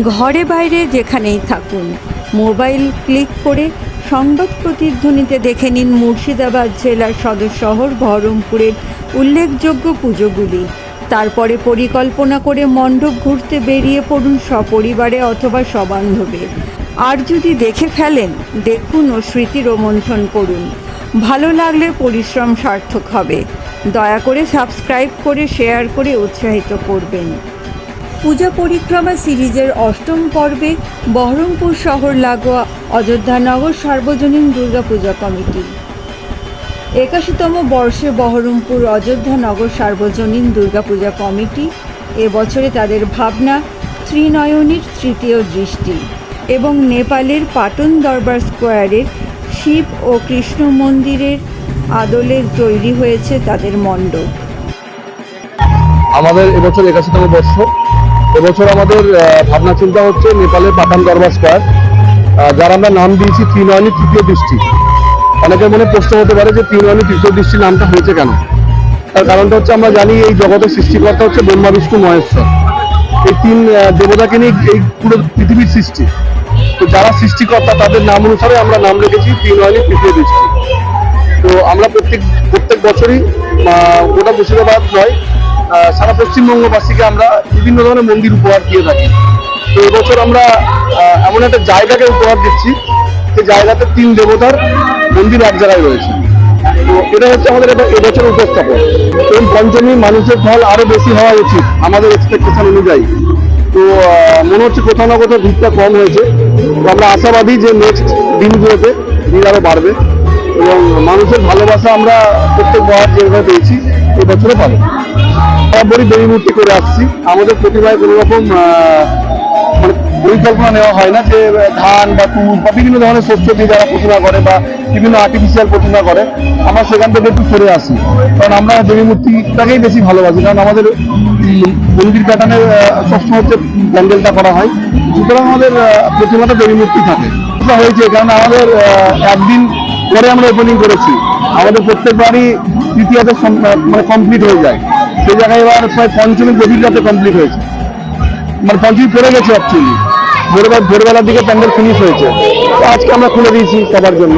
ঘরে বাইরে যেখানেই থাকুন, মোবাইল ক্লিক করে সংবাদ প্রতিধ্বনিতে দেখে নিন মুর্শিদাবাদ জেলার সদর শহর বহরমপুরের উল্লেখযোগ্য পুজোগুলি। তারপরে পরিকল্পনা করে মণ্ডপ ঘুরতে বেরিয়ে পড়ুন সপরিবারে অথবা সবান্ধবে। আর যদি দেখে ফেলেন, দেখুন ও স্মৃতি রোমন্থন করুন। ভালো লাগলে পরিশ্রম সার্থক হবে। দয়া করে সাবস্ক্রাইব করে, শেয়ার করে উৎসাহিত করবেন। পূজা পরিক্রমা সিরিজের অষ্টম পর্বে বহরমপুর শহর লাগোয়া অযোধ্যানগর সার্বজনীন দুর্গাপূজা কমিটি। একাশিতম বর্ষে বহরমপুর অযোধ্যানগর সার্বজনীন দুর্গাপূজা কমিটি এবছরে তাদের ভাবনা, ত্রিনয়নীর তৃতীয় দৃষ্টি এবং নেপালের পাটন দরবার স্কোয়ারের শিব ও কৃষ্ণ মন্দিরের আদলে তৈরি হয়েছে তাদের মণ্ডপ। আমাদের এবছর একাশিতম বর্ষ। এবছর আমাদের ভাবনা চিন্তা হচ্ছে নেপালের পাঠান দরবার স্কোয়ার যার আমরা নাম দিয়েছি ত্রিনয়নী তৃতীয় দৃষ্টি। অনেকের মনে প্রশ্ন হতে পারে যে ত্রিনয়নী তৃতীয় দৃষ্টি নামটা হয়েছে কেন? তার কারণটা হচ্ছে আমরা জানি এই জগতের সৃষ্টিকর্তা হচ্ছে ব্রহ্মা, বিষ্ণু, মহেশ্বর। এই তিন দেবতাকে নিয়ে এই পুরো পৃথিবীর সৃষ্টি। তো যারা সৃষ্টিকর্তা, তাদের নাম অনুসারে আমরা নাম রেখেছি ত্রিনয়নী তৃতীয় দৃষ্টি। তো আমরা প্রত্যেক প্রত্যেক বছরই গোটা মুর্শিদাবাদ নয় সারা পশ্চিমবঙ্গবাসীকে আমরা বিভিন্ন ধরনের মন্দির উপহার দিয়ে থাকি। তো এবছর আমরা এমন একটা জায়গাকে উপহার দিচ্ছি, যে জায়গাতে তিন দেবতার মন্দির এক জায়গায় রয়েছে। তো এটা হচ্ছে আমাদের এবছর উপস্থাপন। এবং পঞ্চমী মানুষের ফল আরও বেশি হওয়া উচিত আমাদের এক্সপেকটেশন অনুযায়ী। তো মনে হচ্ছে কোথাও না কোথাও ভিড়টা কম হয়েছে। তো আমরা আশাবাদী যে নেক্সট দিনগুলোতে ভিড় আরও বাড়বে। এবং মানুষের ভালোবাসা আমরা প্রত্যেক বার যেভাবে পেয়েছি, এবছরও পাবো। বরাবরই দেবী মূর্তি করে আসছি। আমাদের প্রতিভায় কোনো রকম মানে পরিকল্পনা নেওয়া হয় না যে, ধান বা তুল বা বিভিন্ন ধরনের শস্য দিয়ে যারা প্রতিমা করে বা বিভিন্ন আর্টিফিশিয়াল প্রতিমা করে, আমরা সেখান থেকে একটু সরে আসি। কারণ আমরা দেবী মূর্তিটাকেই বেশি ভালোবাসি। কারণ আমাদের মন্দির প্যাটার্নের সবসময় হচ্ছে প্যান্ডেলটা করা হয়। সুতরাং আমাদের প্রতিমাটা দেবী মূর্তি থাকে। হয়েছে, কারণ আমাদের একদিন পরে আমরা ওপেনিং করেছি। আমাদের প্রত্যেকবারই তৃতীয়াতে মানে কমপ্লিট হয়ে যায়। সেই জায়গায় এবার প্রায় পঞ্চমী গভীর রাতে কমপ্লিট হয়েছে। মানে পঞ্চমী পড়ে গেছে অ্যাকচুয়ালি ভোরবেলা ভোরবেলার দিকে প্যান্ডেল ফিনিশ হয়েছে। আজকে আমরা খুলে দিয়েছি সবার জন্য।